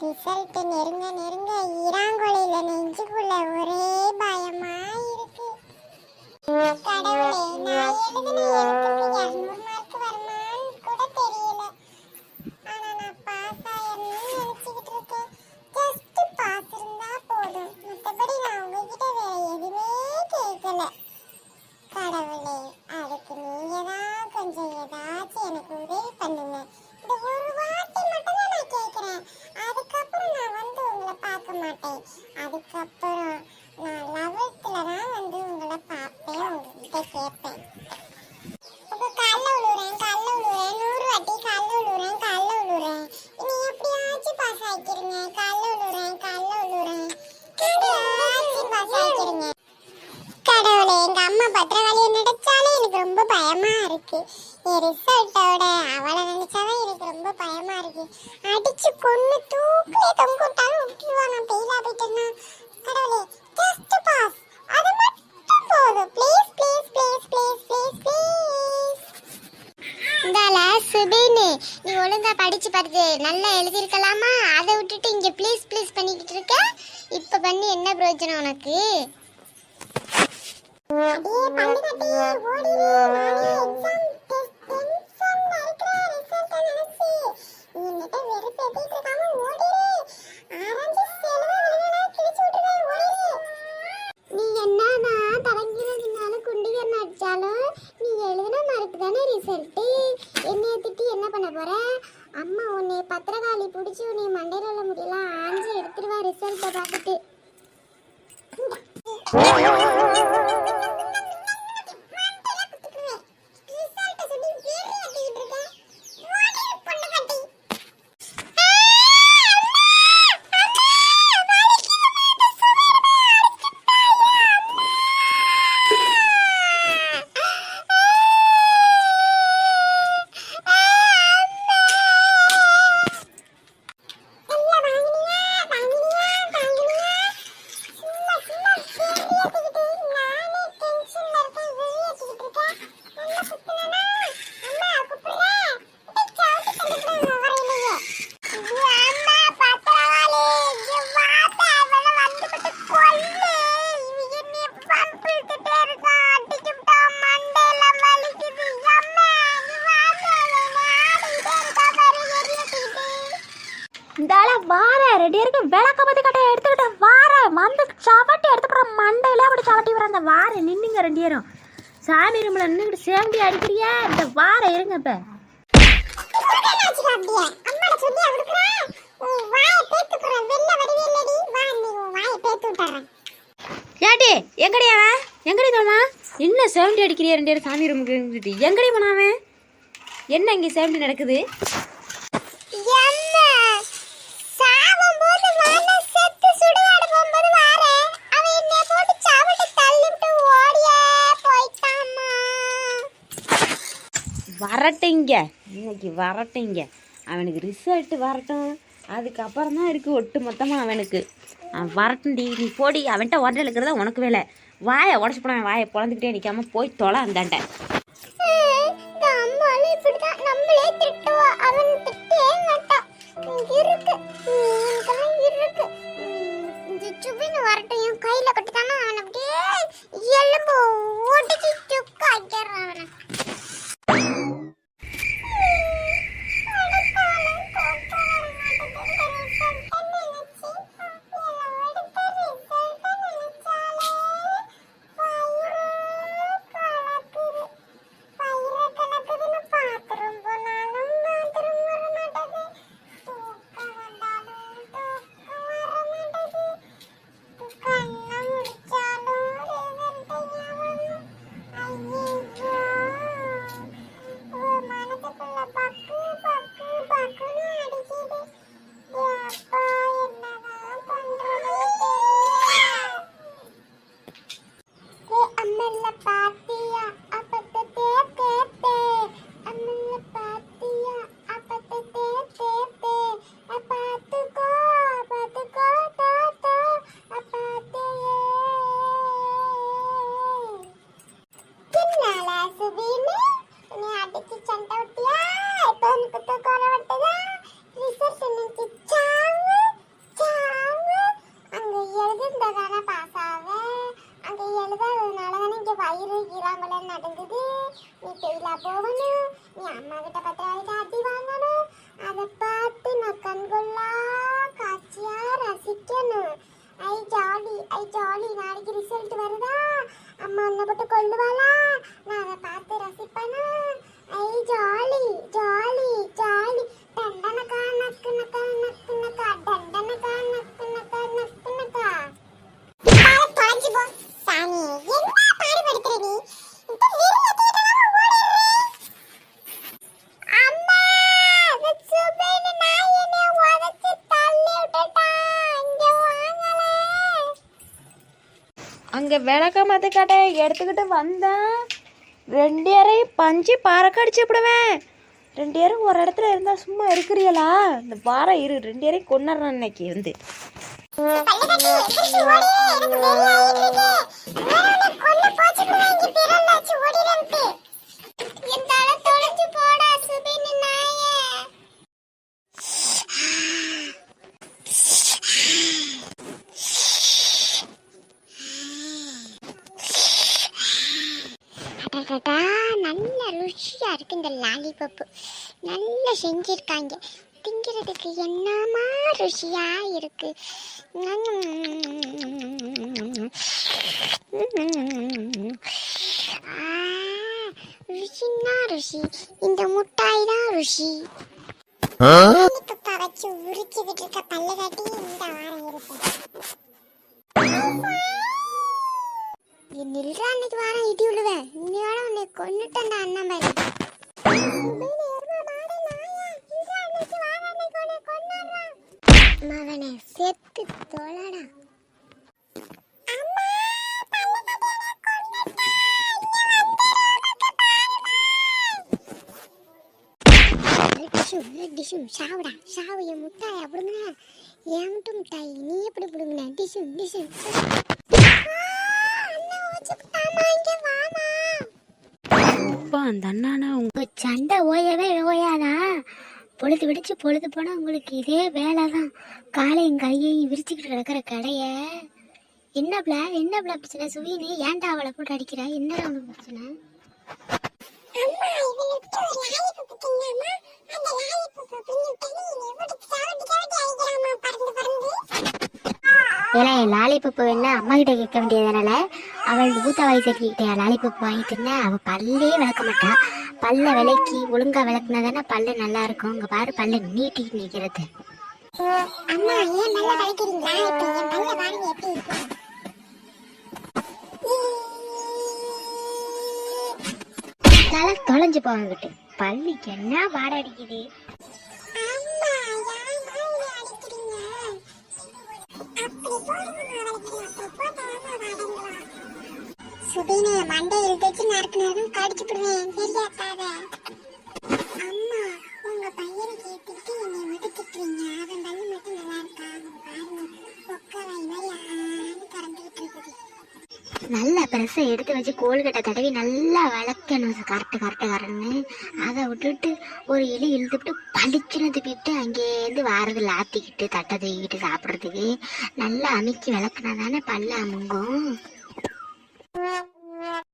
Result நெருங்க நெருங்க ஈராங்கொலையில நெஞ்சுக்குள்ள ஒரே பயமா இருக்கு கடவுளே நான் எழுதின எழுத்துக்கு இரநூறு அதுக்கப்புறம் நான் லெவல்த்தில் தான் வந்து உங்களை பார்ப்பேன் உங்ககிட்ட கேட்பேன். அப்போ கல்ல விழுறேன் கல்ல விழுறேன் நூறு வாட்டி கல்ல விழுறேன் கல்ல விழுறேன் இனி எப்படியாச்சும் பாஸ் ஆகிக்கிறீங்க கல்ல விழுறேன் கல்ல விழுறேன் எப்படியாச்சும் பாஸ் ஆகிக்கிறீங்க கடவுளே எங்கள் அம்மா பத்திரகாளியை நினைச்சாலே எனக்கு பயமா இருக்கு. என் ரிசல்ட்டோட அவளை நினைச்சாதான் எனக்கு ரொம்ப பயமா இருக்கு. அடிச்சு கொன்னு தூக்கிலே தொங்க விட்டாலும் விட்டுருவா நான் பெயிலா போயிட்டேன்னா? கடவுளே ஜஸ்ட் பாஸ் அது மட்டும் போதும். Please please please please please please இந்தால சுபின்னு நீ ஒழுங்கா படிச்சு பார்த்து நல்லா எழுதியிருக்கலாமா? அதை விட்டுட்டு இங்க ப்ளீஸ் ப்ளீஸ் பண்ணிக்கிட்டு இருக்க? இப்ப பண்ணி என்ன பிரயோஜனம் உனக்கு? அடியே பல்லு கட்டி ஓடி. என்னைய திட்டி என்ன பண்ண போற? அம்மா உன்னை பத்திரகாளி பிடிச்சி உன்னை மண்டையில் உள்ள முடியலாம் ஆஞ்சு எடுத்துருவா ரிசல்ட்டை பார்த்துட்டு. சவட்டி வர வார நின்னுங்க ரெண்டு பேரும். சாமி ரூம்ல நின்னுக்கிட்டு சேவண்டி அடிக்கிறியா? இந்த வார இருங்க இப்ப. ஏட்டி எங்கடி அவன் எங்கடி தோமா என்ன சேவண்டி அடிக்கிறியா ரெண்டு பேரும் சாமி ரூமுக்கு? எங்கடி போனாவன் என்ன இங்கே சேவண்டி நடக்குது? வரட்டைங்க. இன்னைக்கு வரட்டைங்க. அவனுக்கு ரிசல்ட் வரட்டும். அதுக்கப்புறம் தான் இருக்குது ஒட்டு மொத்தமாக அவனுக்கு. அவன் வரட்டும்டி நீ போடி. அவன்கிட்ட உடனே இருக்கிறதா உனக்கு வேலை. வாயை உடச்சு போன வாயை பிறந்துக்கிட்டே நிற்காம போய் தொலை அந்தாண்ட ஃபெயிலா போகணும் நீ அம்மா கிட்ட பத்திராளிக்கு அடி வாங்கணும் அதை பார்த்து நான் கண்கொள்ளா காட்சியா ரசிக்கணும் ஐ ஜாலி ஐ ஜாலி நாளைக்கு ரிசல்ட் வருதா அம்மா உன்னை போட்டு கொள்ளுவாளா நான் அதை பார்த்து ரசிப்பேனா ஐ அங்கே விளக்கமாத்த கடையை எடுத்துக்கிட்டு வந்தேன் ரெண்டு யாரையும் பஞ்சு கடிச்சு விடுவேன். ரெண்டு பேரும் ஒரு இடத்துல இருந்தால் சும்மா இருக்கிறீங்களா? இந்த வாரம் இரு ரெண்டு பேரையும் கொண்டுறேன் இன்னைக்கு வந்து பல்லக்கட்டி எந்திரிச்சு ஓடி எனக்கு வெறி ஆயிட்டு இருக்கு வேற உன்னை கொல்ல போச்சுக்குள்ள இங்க பிறந்தாச்சு ஓடிரன்ட்டு என் தலை தொலைஞ்சு போடா சுபேன நாயே அடடடா ருச்சியாக இருக்கு இந்த லாலிபப்பு. நல்லா செஞ்சிருக்காங்க. திங்கிறதுக்கு என்னமா ருசியாக இருக்கு. ஆ, ருசின்னா ருசி. இந்த முட்டாய் தான் ருசி நான் இடி விழுவேன் இன்னையோட உன்னை கொன்னுட்டேன்டா அண்ணன் மாதிரி. மகனே செத்து தொலைடா. சாவுடா. சாவு என் முட்டாய் அப்படிங்க என் முட்டு முட்டாய் நீ எப்படி பிடுங்கின? டிஷு டிஷு அப்பா அந்த அண்ணானா உங்க சண்டை ஓயவே ஓயாதா? பொழுது விடிச்சு பொழுது போனா உங்களுக்கு இதே வேலை தான் காலையும் கையையும் விரிச்சுக்கிட்டு கிடக்கிற கடைய. என்ன பிள? என்ன பிள பிரச்சனை? சுவீனு ஏன்டா அவளை போட்டு அடிக்கிறா? என்ன உனக்கு பிரச்சனை? ஏல லாலிபப்பு வேணா அம்மா கிட்ட கேட்க வேண்டியதுனால அவள் ஊத்த வாய் சட்டிக்கிட்ட லாலிபப்பு வாங்கி தின்ன அவ பல்லே விளக்க மாட்டா. பல்ல விளக்கி ஒழுங்கா விளக்குனா தானே பல்லு நல்லா இருக்கும். இங்க பாரு பல்ல நீட்டிட்டு நிக்கிறது. அம்மா ஏன் நல்லா கழிக்கிறீங்களா? இப்ப என் பல்ல பாருங்க எப்படி இருக்கு? தலை தொலைஞ்சு போகிட்டு பல்லுக்கு என்ன வாட அடிக்குது? அப்படி போடுங்க சுபீனு மண்டை இழுத்துச்சு நறுக்குனதும் கடிச்சு விடுவேன் தெரியாதாத அம்மா உங்க பையனை கேட்டுட்டு என்னை மட்டும் திட்டுறீங்க. அவன் பல்லு மட்டும் நல்லா இருக்கா? பாருங்க ஒக்க மாதிரி ஆன்னு திறந்துகிட்டு இருக்குது. நல்ல பிரஸ்ஸை எடுத்து வச்சு கோல்கட்டை தடவி நல்லா வளர்க்கணும். கரெக்டு கரெக்டு கரெக்டுன்னு அதை விட்டுட்டு ஒரு இலி இழுத்துட்டு பளிச்சுன்னு துப்பிட்டு அங்கேருந்து வாரது லாத்திக்கிட்டு தட்டை தூக்கிட்டு சாப்பிட்றதுக்கு நல்லா அமைக்கி விளக்குனா தானே பல்ல அமுங்கும். Thank you.